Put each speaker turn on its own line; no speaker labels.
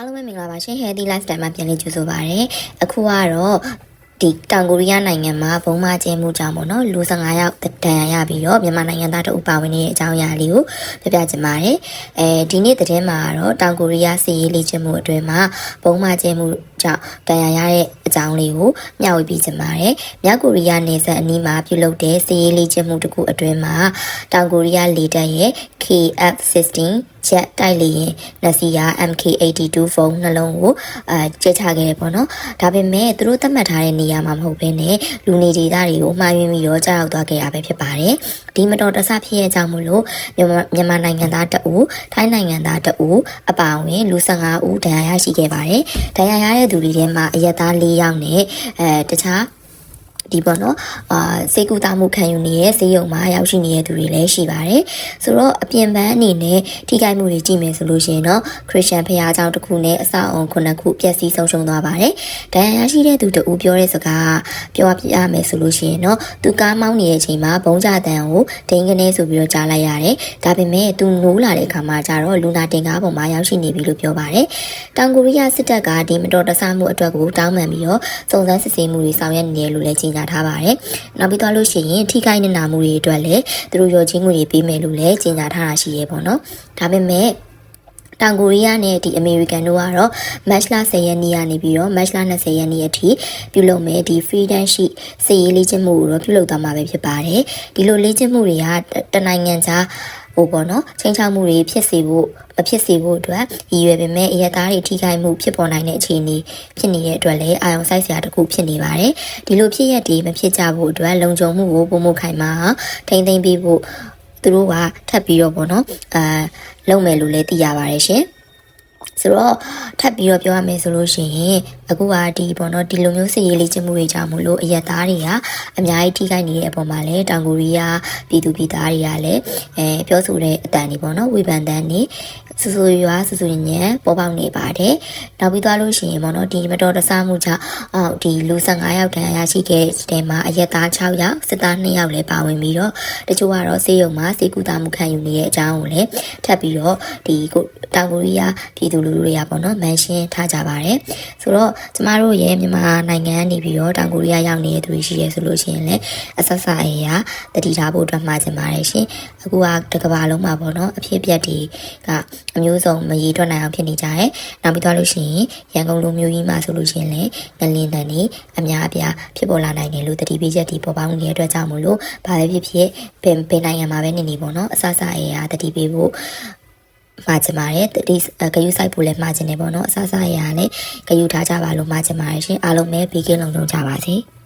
အားလုံးပဲမင်္ဂလာပါရှင် Healthy Lifestyle မှာပြန်လည်ကြိုဆိုပါရစေ။အခုကတော့ဒီတောင်ကိုရီးယားနိုင်ငံမှာဘုံမကျင်းမှုကြောင့်ပေါ့နော်လူ15ယောက်တန်ရရပြီးတော့မြန်မာနိုင်ငံသားတို့ပါဝင်နေတဲ့အကြောင်းအရာလေးကိုပြပြချင်ပါတယ်။အဲဒီနေ့သတင်းမှာကတော့တောင်ကိုရီးယားစီရေးလေ့ကျင့်မှုအတွင်းမှာဘုံမကျင်းမှုကြောင့်တန်ရရတဲ့ အကြောင်းလေးကိုမျှဝေပေးချင်ပါတယ်။မြောက်ကိုရီးယားနေဆက်အနီးမှာပြုလုပ်တဲ့စီရေးလေ့ကျင့်မှုတစ်ခုအတွင်းမှာတောင်ကိုရီးယားလေတပ်ရဲ့ KF-16 jet တိုက်လေရင်နှစ်စီးက MK82 ဖုန်းနှလုံးကိုအဲကျဲချခဲ့တယ်ပေါ့နော်ဒါပေမဲ့သူတို့သတ်မှတ်ထားတဲ့နေရာမှာမဟုတ်ဘဲနဲ့လူနေဒေသတွေကိုမှားယွင်းပြီးတော့ကြားရောက်သွားခဲ့တာပဲဖြစ်ပါတယ်ဒီမတော်တဆဖြစ်ရဲ့အကြောင်းမလို့မြန်မာမြန်မာနိုင်ငံသားတအူထိုင်းနိုင်ငံသားတအူအပါအဝင်လူ15ဦးဒဏ်ရာရရှိခဲ့ပါတယ်ဒဏ်ရာရတဲ့သူတွေထဲမှာအရက်သား4ယောက်နဲ့အဲတခြား ဒီပေါ့နော်အာစေကူတာမှုခံယူနေတဲ့ဈေးရုံမှာရောက်ရှိနေတဲ့သူတွေလည်းရှိပါတယ်ဆိုတော့အပြင်ပန်းအနေနဲ့ထိခိုက်မှုတွေကြည့်မယ်ဆိုလို့ရှိရင်တော့ခရစ်ယာန်ဖခင်เจ้าတစ်ခုနဲ့အဆောက်အုံခုနှစ်ခုပျက်စီးဆုံးရှုံးသွားပါတယ်ဒဏ်ရာရရှိတဲ့သူတဦးပြောတဲ့စကားပြောပြရမယ်ဆိုလို့ရှိရင်တော့သူကားမောင်းနေတဲ့အချိန်မှာဘုံကြတန်ကိုဒိန်းကနေဆိုပြီးတော့ကြားလိုက်ရတယ်ဒါပေမဲ့သူနိုးလာတဲ့အခါမှာကျတော့လူနာတင်ကားပေါ်မှာရောက်ရှိနေပြီလို့ပြောပါတယ်တောင်ကိုရီးယားစစ်တပ်ကဒီမတော်တဆမှုအတွက်ကိုတောင်းပန်ပြီးတော့စုံစမ်းစစ်ဆေးမှုတွေဆောင်ရွက်နေတယ်လို့လည်းကြေညာ ာထားပါတယ်။နောက်ပြီးသွားလို့ရှိရင်ထိခိုက်နေနာမှုတွေအတွက်လည်းသူတို့ရောချင်းငွေတွေပေးမယ်လို့လည်းကြေညာထားတာရှိရဲပေါ့နော်။ဒါပေမဲ့တောင်ကိုရီးယားနဲ့ဒီအမေရိကန်တို့ကတော့မတ်လ10ရက်နေ့ကနေပြီးတော့မတ်လ20ရက်နေ့အထိပြုလုပ်မယ်ဒီ freedom ရှိစည်ရေးလေ့ကျင့်မှုကိုတော့ပြုလုပ်သွားမှာပဲဖြစ်ပါတယ်ဒီလိုလေ့ကျင့်မှုတွေကတနိုင်ငံခြား ဟိုပေါ့နော်ချိန်ချောက်မှုတွေဖြစ်စေဖို့မဖြစ်စေဖို့အတွက်ရည်ရွယ်ပေမဲ့အရက်သားတွေထိခိုက်မှုဖြစ်ပေါ်နိုင်တဲ့အခြေအနေဖြစ်နေတဲ့အတွက်လည်းအာရုံစိုက်စရာတစ်ခုဖြစ်နေပါတယ်ဒီလိုဖြစ်ရက်တွေမဖြစ်ကြဖို့အတွက်လုံခြုံမှုကိုပုံမခိုင်မာထိမ့်သိမ့်ပြီးဖို့သူတို့ကထပ်ပြီးတော့ပေါ့နော်အာလုပ်မယ်လို့လည်းသိရပါတယ်ရှင် ဆိုတော့ထပ်ပြီးတော့ပြောရမယ်ဆိုလို့ရှိရင်အခုကဒီပေါ့နော်ဒီလိုမျိုးစစ်ရေးလေ့ကျင့်မှုတွေကြောင့်မို့လို့အရက်သားတွေကအများကြီးထိခိုက်နေတဲ့အပေါ်မှာလည်းတောင်ကိုရီးယားပြည်သူပြည်သားတွေကလည်းအဲပြောဆိုတဲ့အတန်တွေပေါ့နော်ဝေဖန်တန်တွေ စူစူရွာစူစူညံပေါ်ပေါက်နေပါတယ်နောက်ပြီးသွားလို့ရှိရင်ပေါ့နော်ဒီမတော်တဆမှုကြောင့်အော်ဒီလူ15ယောက်တန်းရရှိခဲ့တဲ့မှာအရက်သား6ယောက်စစ်သား2ယောက်လည်းပါဝင်ပြီးတော့တချို့ကတော့စေယုံမှာစေကူတာမှုခံယူနေတဲ့အကြောင်းကိုလည်းထပ်ပြီးတော့ဒီကိုတောင်ကိုရီးယားပြည်သူလူထုတွေကပေါ့နော်မန်ရှင်းထားကြပါတယ်ဆိုတော့ကျမတို့ရဲ့မြန်မာနိုင်ငံနေပြီးတော့တောင်ကိုရီးယားရောက်နေတဲ့သူတွေရှိရဲဆိုလို့ရှိရင်လည်းအဆက်ဆက်အရာတတိထားဖို့အတွက်မှာချင်ပါတယ်ရှင်အခုကတကဘာလုံးမှာပေါ့နော်အဖြစ်အပျက်တွေကအမျိုးစုံမရေထွက်နိုင်အောင်ဖြစ်နေကြတယ်နောက်ပြီးတော့လို့ရှိရင်ရန်ကုန်လူမျိုးကြီးမှာဆိုလို့ရှိရင်လည်းငလင်းတန်တွေအများအပြားဖြစ်ပေါ်လာနိုင်တယ်လို့တတိပေးချက်ဒီပေါ်ပေါင်းနေတဲ့အတွက်ကြောင့်မို့လို့ဘာပဲဖြစ်ဖြစ်ပင်ပင်နိုင်ငံမှာပဲနေနေပေါ့နော်အဆအဆအရာတတိပေးဖို့မှာချင်ပါတယ်တတိဂယုဆိုင်ဖို့လည်းမှာချင်တယ်ပေါ့နော်အဆအဆအရာလည်းဂယုထားကြပါလို့မှာချင်ပါတယ်ရှင်အားလုံးပဲဘေးကင်းလုံခြုံကြပါစေ။